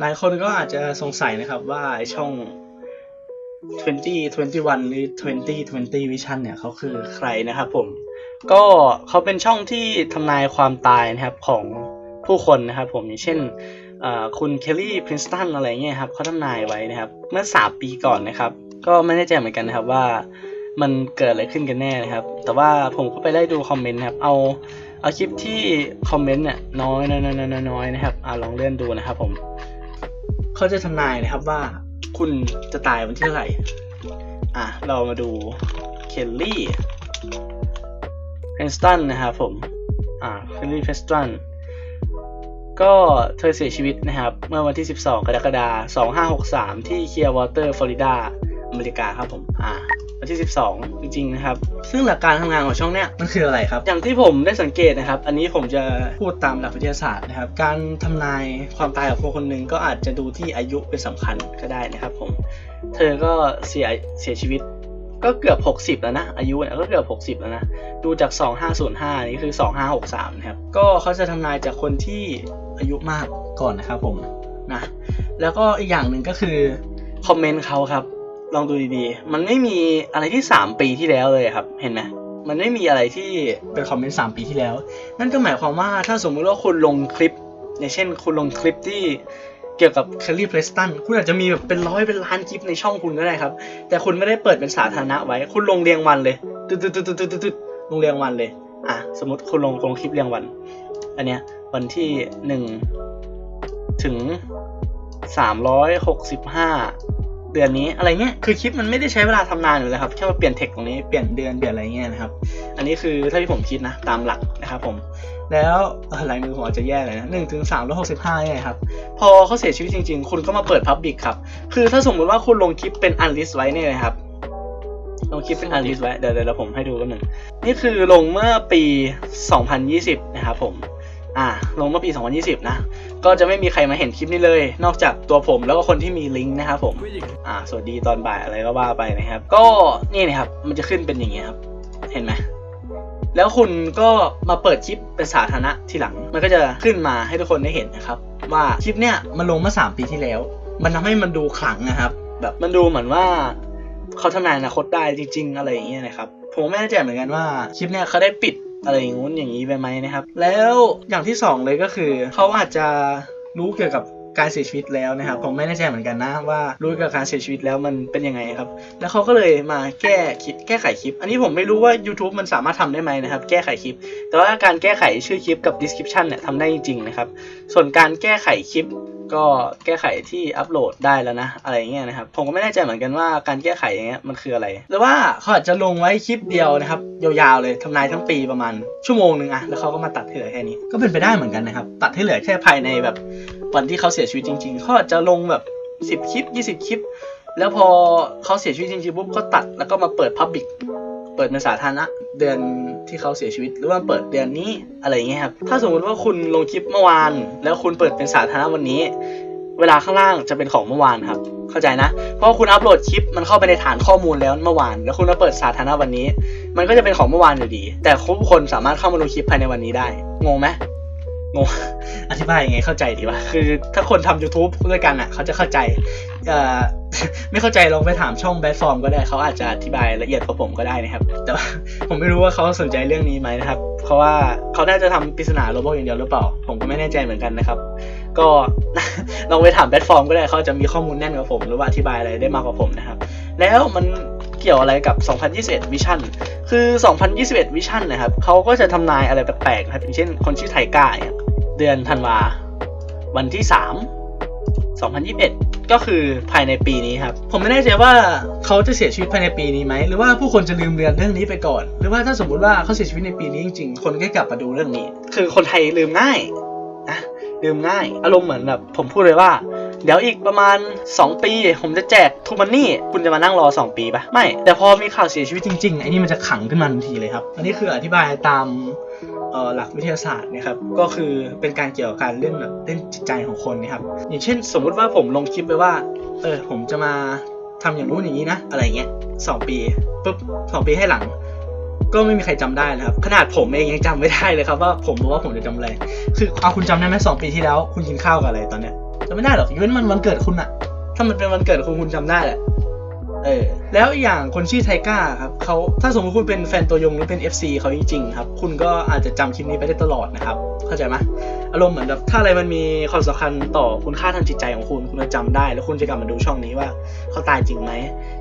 หลายคนก็อาจจะสงสัยนะครับว่าไอ้ช่อง 2021 หรือ 2020 Vision เนี่ยเขาคือใครนะครับผม ก็เขาเป็นช่องที่ทำนายความตายนะครับของผู้คนนะครับผมอย่างเช่นคุณเคลลี่พรินสตันอะไรเงี้ยครับเขาทำนายไว้นะครับ เมื่อ 3 ปีก่อนนะครับ ก็ไม่แน่ใจเหมือนกันนะครับว่ามันเกิดอะไรขึ้นกันแน่นะครับ แต่ว่าผมก็ไปไล่ดูคอมเมนต์นะครับ เอาเอาคลิปที่คอมเมนต์เนี่ยน้อยน้อยน้อยน้อยน้อยนะครับอ่าลองเลื่อนดูนะครับผม เขาจะทำนายนะครับว่าคุณจะตายวันที่เท่าไหร่ อะ เรามาดูเคลลี่เพนสตันนะครับผม อ่าเคลลี่เพนสตันก็เธอเสียชีวิตนะครับ เมื่อวันที่ 12 กรกฎาคม 2563 ที่เคียร์วอเตอร์ฟลอริดา อเมริกาครับผม อ่า วันที่ 12 จริงๆนะครับ ซึ่งหลักการทำงานของช่องเนี้ยมันคืออะไรครับ อย่างที่ผมได้สังเกตนะครับ อันนี้ผมจะพูดตามหลักวิทยาศาสตร์นะครับ การทำนายความตายของคนคนหนึ่งก็อาจจะดูที่อายุเป็นสำคัญก็ได้นะครับผม เธอก็เสียเสียชีวิตก็เกือบ 60 แล้วนะ อายุเนี่ยก็เกือบ 60 แล้วนะ ดูจาก 2505 นี่คือ 2563 นะครับ ก็เขาจะทำนายจากคนที่อายุมากก่อนนะครับผมนะ แล้วก็อีกอย่างหนึ่งก็คือ คอมเมนต์เขาครับ ลองดูดีๆ มันไม่มีอะไรที่ 3 ปีที่แล้วเลยครับ เห็นไหมมันไม่มีอะไรที่เป็นคอมเมนต์3ปีที่แล้ว นั่นก็หมายความว่าถ้าสมมุติว่าคุณลงคลิป อย่างเช่น คุณลงคลิปที่เกี่ยวกับเคลลี่เพรสตันคุณอาจจะมีแบบเป็นร้อยเป็นล้านคลิปในช่องคุณก็ได้ครับ แต่คุณไม่ได้เปิดเป็นสาธารณะไว้ คุณลงเรียงวันเลยตึ๊ดตึ๊ดตึ๊ดตึ๊ดตึ๊ดตึ๊ดลงเรียงวันเลย อะ สมมติคุณลงลงคลิปเรียงวัน อันเนี้ยวันที่หนึ่งถึงสามร้อยหกสิบห้า เดือนนี้อะไรเงี้ยคือคลิปมันไม่ได้ใช้เวลาทำนานอยู่แล้วครับแค่มาเปลี่ยนเทคตรงนี้เปลี่ยนเดือนเปลี่ยนอะไรเงี้ยนะครับ อันนี้คือถ้าที่ผมคิดนะตามหลักนะครับผมแล้วอ่อลายมือผมอาจจะแย่เลยนะหนึ่งถึงสามร้อยหกสิบห้าเนี่ยครับ พอเขาเสียชีวิตจริง ๆ คุณก็มาเปิดพับบิกครับ คือถ้าสมมติว่าคุณลงคลิปเป็นอันลิสไว้เนี่ยนะครับ ลงคลิปเป็นอันลิสไว้ เดี๋ยวเดี๋ยวผมให้ดูกันหนึ่ง นี่คือลงเมื่อปี 2020 นะครับผม อ่า ลงเมื่อปี 2020 นะ ก็จะไม่มีใครมาเห็นคลิปนี้เลย นอกจากตัวผมแล้วก็คนที่มีลิงก์นะครับผมอ่าสวัสดีตอนบ่ายอะไรก็ว่าไปนะครับ ก็นี่นะครับมันจะขึ้นเป็นอย่างเงี้ยครับเห็นไหมแล้วคุณก็มาเปิดคลิปเป็นสาธารณะทีหลัง มันก็จะขึ้นมาให้ทุกคนได้เห็นนะครับ ว่าคลิปเนี้ยมันลงมา3ปีที่แล้ว มันทำให้มันดูขลังนะครับ แบบมันดูเหมือนว่าเขาทำนายอนาคตได้จริง ๆ อะไรอย่างเงี้ยนะครับผมไม่แน่ใจเหมือนกันว่าคลิปเนี้ยเขาได้ปิด อะไรอย่างงู้นอย่างนี้ไปไหมนะครับ แล้วอย่างที่สองเลยก็คือเขาอาจจะรู้เกี่ยวกับการเสียชีวิตแล้วนะครับผมไม่แน่ใจเหมือนกันนะว่ารู้เกี่ยวกับการเสียชีวิตแล้วมันเป็นยังไงครับ แล้วเขาก็เลยมาแก้คลิปแก้ไขคลิป อันนี้ผมไม่รู้ว่า YouTube มันสามารถทำได้ไหมนะครับ แก้ไขคลิป แต่ว่าการแก้ไขชื่อคลิปกับ description เนี่ยทำได้จริงๆนะครับ ส่วนการแก้ไขคลิป ก็แก้ไขที่อัปโหลดได้แล้วนะ อะไรเงี้ยนะครับ ผมก็ไม่แน่ใจเหมือนกันว่าการแก้ไขอย่างเงี้ยมันคืออะไร หรือว่าเขาอาจจะลงไว้คลิปเดียวนะครับ ยาวๆเลยทำนายทั้งปีประมาณชั่วโมงหนึ่งอะแล้วเขาก็มาตัดให้เหลือแค่นี้ ก็เป็นไปได้เหมือนกันนะครับ ตัดให้เหลือแค่ภายในแบบวันที่เขาเสียชีวิตจริงๆเขาอาจจะลงแบบ 10 คลิป 20 คลิป แล้วพอเขาเสียชีวิตจริงๆปุ๊บก็ตัดแล้วก็มาเปิด Public เปิดในสาธารณะเดือน ที่เขาเสียชีวิต หรือว่าเปิดเดือนนี้อะไรอย่างเงี้ยครับถ้าสมมุติว่าคุณลงคลิปเมื่อวาน แล้วคุณเปิดเป็นสาธารณะวันนี้ เวลาข้างล่างจะเป็นของเมื่อวานครับ เข้าใจนะ เพราะว่าคุณอัปโหลดคลิปมันเข้าไปในฐานข้อมูลแล้วเมื่อวาน แล้วคุณมาเปิดสาธารณะวันนี้ มันก็จะเป็นของเมื่อวานอยู่ดี แต่ทุกคนสามารถเข้ามาดูคลิปภายในวันนี้ได้งงไหมงงอธิบายยังไงเข้าใจดีวะคือถ้าคนทำ YouTube ด้วยกันอะ เขาจะเข้าใจ ไม่เข้าใจลองไปถามช่องแบทฟอร์มก็ได้เขาอาจจะอธิบายละเอียดกว่าผมก็ได้นะครับ แต่ผมไม่รู้ว่าเขาสนใจเรื่องนี้ไหมนะครับ เพราะว่าเขาน่าจะทำปริศนาโรบอทอย่างเดียวหรือเปล่า ผมก็ไม่แน่ใจเหมือนกันนะครับ ก็ลองไปถามแบทฟอร์มก็ได้เขาจะมีข้อมูลแน่นกว่าผม หรือว่าอธิบายอะไรได้มากกว่าผมนะครับ แล้วมันเกี่ยวอะไรกับ 2021 Vision คือ 2021 Vision นะครับเขาก็จะทำนายอะไรแปลกๆนะครับอย่างเช่นคนชื่อไทก้าเนี่ยเดือนธันวา วันที่ 3 2021 ก็คือภายในปีนี้ครับ ผมไม่แน่ใจว่าเขาจะเสียชีวิตภายในปีนี้ไหม หรือว่าผู้คนจะลืมเรือนเรื่องนี้ไปก่อน หรือว่าถ้าสมมุติว่าเขาเสียชีวิตในปีนี้จริงๆ คนก็กลับมาดูเรื่องนี้ คือคนไทยลืมง่ายนะลืมง่าย อารมณ์เหมือนแบบผมพูดเลยว่า เดี๋ยวอีกประมาณ 2 ปี ผมจะแจกทูมันนี่ คุณจะมานั่งรอ 2 ปีปะไม่ แต่พอมีข่าวเสียชีวิตจริงๆไอ้นี่มันจะขังขึ้นมาทันทีเลยครับ อันนี้คืออธิบายตาม หลักวิทยาศาสตร์นะครับก็คือเป็นการเกี่ยวกับการเล่นแบบเล่นจิตใจของคนนะครับ อย่างเช่น สมมุติว่าผมลงคลิปไปว่าเออผมจะมาทำอย่างนู้นอย่างนี้นะอะไรเงี้ยสองปีปุ๊บสองปีให้หลัง ก็ไม่มีใครจำได้นะครับ ขนาดผมเองยังจำไม่ได้เลยครับว่าผมบอกว่าผมจะจำอะไร คือเอาคุณจำได้ไหมสองปีที่แล้ว คุณกินข้าวกับอะไรตอนเนี้ยจำไม่ได้หรอกยกเว้นมันวันเกิดคุณอะถ้ามันเป็นวันเกิดคุณคุณจำได้แหละ เออแล้วอีกอย่างคนชื่อไทก้าครับเขาถ้าสมมติคุณเป็นแฟนตัวยงหรือเป็น FC เขาจริงๆครับ คุณก็อาจจะจำคลิปนี้ไปได้ตลอดนะครับ เข้าใจไหมอารมณ์เหมือนแบบถ้าอะไรมันมีความสำคัญต่อคุณค่าทางจิตใจของคุณ คุณจะจำได้ แล้วคุณจะกลับมาดูช่องนี้ว่าเขาตายจริงไหม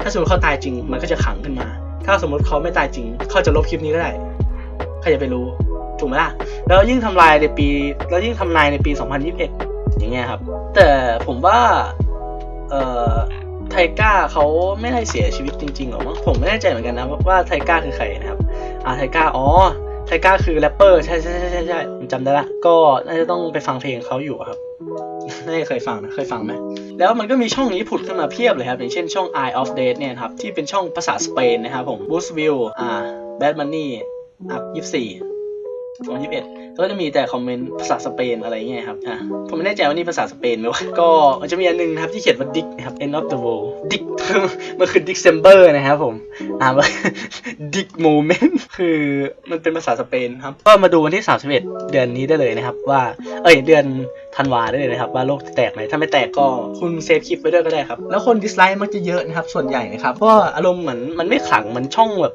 ถ้าสมมติเขาตายจริงมันก็จะขังขึ้นมา ถ้าสมมติเขาไม่ตายจริงเขาจะลบคลิปนี้ก็ได้ใครจะไปรู้ถูกไหมล่ะแล้วยิ่งทำลายในปี แล้วยิ่งทำนายในปี 2021 อย่างเงี้ยครับ แต่ผมว่าเอ่อ ไทก้าเขาไม่ได้เสียชีวิตจริงๆหรอมั้งผมไม่แน่ใจเหมือนกันนะว่าไทก้าคือใครนะครับอ่าไทก้าอ๋อไทก้าคือแรปเปอร์ใช่ใช่ใช่ใช่ใช่ผมจำได้ละก็น่าจะต้องไปฟังเพลงเขาอยู่ครับน่เคยฟังนะเคยฟังไหมแล้วมันก็มีช่องนี้ผุดขึ้นมาเพียบเลยครับอย่างเช่นช่อง Eye of Death เนี่ยครับที่เป็นช่องภาษาสเปนนะครับผม Boost View อ่า Bad Money อะยี่ สิบสี่สองยี่สิบเอ็ดก็จะมีแต่คอมเมนต์ภาษาสเปนอะไรเงี้ยครับอะผมไม่แน่ใจว่านี่ภาษาสเปนไหมวะก็มันจะมีอันหนึงนะครับที่เขียนว่าดิกนะครับ End of the World ดิกมันคือดิกเซมเบอร์นะครับผมอ่าดิกโมเมนต์คือมันเป็นภาษาสเปนครับ ก็มาดูวันที่31เดือนนี้ได้เลยนะครับว่า เอ้ยเดือน ธันวาได้เลยนะครับว่าโลกจะแตกไหมถ้าไม่แตกก็คุณเซฟคลิปไว้ด้วยก็ได้ครับแล้วคนดิสไลค์มักจะเยอะนะครับส่วนใหญ่นะครับเพราะอารมณ์เหมือนมันไม่ขลังมันช่องแบบ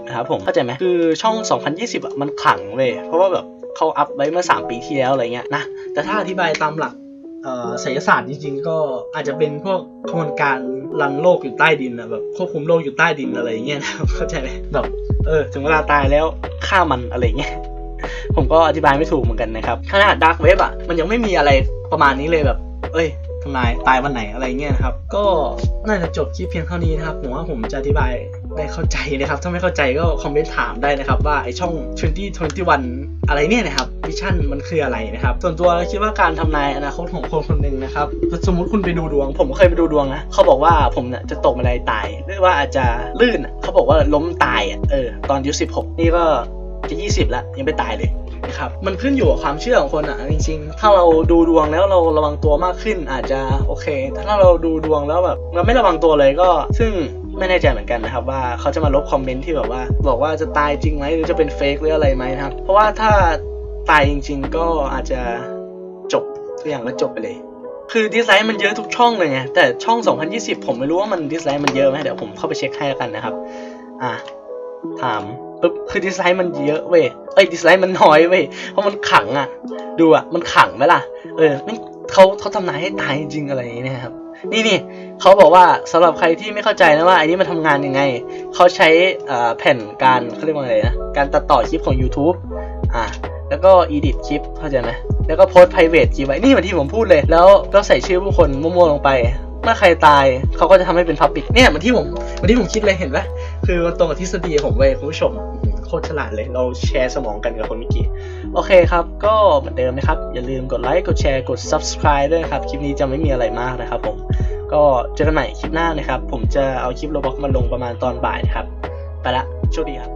2020 นะครับผมเข้าใจไหมคือช่อง 2020อะมันขลังเว้ยเพราะว่าแบบเขาอัพไว้เมื่อ 3 ปีที่แล้วอะไรเงี้ยนะแต่ถ้าอธิบายตามหลักเอ่อไสยศาสตร์จริงๆ ก็อาจจะเป็นพวกขบวนการรันโลกอยู่ใต้ดินนะแบบควบคุมโลกอยู่ใต้ดินอะไรเงี้ยนะเข้าใจไหมแบบเออถึงเวลาตายแล้วฆ่ามันอะไรเงี้ย ผมก็อธิบายไม่ถูกเหมือนกันนะครับขนาดดาร์กเว็บอะมันยังไม่มีอะไรประมาณนี้เลยแบบ เอ้ยทำนายตายวันไหนอะไรเงี้ยนะครับ ก็น่าจะจบคลิปเพียงเท่านี้นะครับผมว่าผมจะอธิบายได้เข้าใจนะครับ ถ้าไม่เข้าใจก็คอมเมนต์ถามได้นะครับ ว่าไอช่อง 2021 อะไรเนี่ยนะครับวิชั่นมันคืออะไรนะครับ ส่วนตัวคิดว่าการทำนายอนาคตของคนคนหนึ่งนะครับ สมมุติคุณไปดูดวง ผมก็เคยไปดูดวงนะเขาบอกว่าผมเนี่ยจะตกบันไดตายหรือว่าอาจจะลื่นเขาบอกว่าล้มตายอะเออตอนอายุ16 นี่ก็จะ 20 แล้วยังไม่ตายเลย นะครับมันขึ้นอยู่กับความเชื่อของคนอะจริงๆ ถ้าเราดูดวงแล้วเราระวังตัวมากขึ้นอาจจะโอเค ถ้าเราดูดวงแล้วแบบเราไม่ระวังตัวเลยก็ ซึ่งไม่แน่ใจเหมือนกันนะครับว่าเขาจะมาลบคอมเมนต์ที่แบบว่า บอกว่าจะตายจริงไหมหรือจะเป็นเฟกหรืออะไรไหมนะครับ เพราะว่าถ้าตายจริง ๆ ก็อาจจะจบทุกอย่างก็จบไปเลยคือดิสไลค์มันเยอะทุกช่องเลยไงแต่ช่อง 2020 ผมไม่รู้ว่ามันดิสไลค์มันเยอะไหมเดี๋ยวผมเข้าไปเช็คให้แล้วกันนะครับ อะ ถามปุ๊บคือดิสไลค์มันเยอะเว้ยเอ้ยดิสไลค์มันน้อยเว้ยเพราะมันขังอะ ดูอะมันขังไหมล่ะ เออมันเขาเขาทำนายให้ตายจริงอะไรอย่างเงี้ยนะครับนี่นี่เขาบอกว่าสำหรับใครที่ไม่เข้าใจนะว่าอันนี้มันทำงานยังไง เขาใช้แผ่นการเขาเรียกว่าอะไรนะการตัดต่อคลิปของ YouTube อะแล้วก็ edit คลิปเข้าใจไหมแล้วก็โพสต์ private คลิปไว้นี่เหมือนที่ผมพูดเลย แล้วก็ใส่ชื่อผู้คนมั่วๆลงไป เมื่อใครตายเขาก็จะทำให้เป็น public เนี่ยมือนที่ผมมือนที่ผมคิดเลยเห็นไหมคือมันตรงกับทฤษฎีผมเว้ยคุณผู้ชมโคตรฉลาดเลยเราแชร์สมองกันกับคนเมื่อกี้ โอเคครับ ก็เหมือนเดิมนะครับ อย่าลืมกดไลค์กดแชร์กด subscribe ด้วยครับ คลิปนี้จะไม่มีอะไรมากนะครับผมก็เจอกันใหม่คลิปหน้านะครับ ผมจะเอาคลิปโรบอกมาลงประมาณตอนบ่ายนะครับ ไปละโชคดีครับ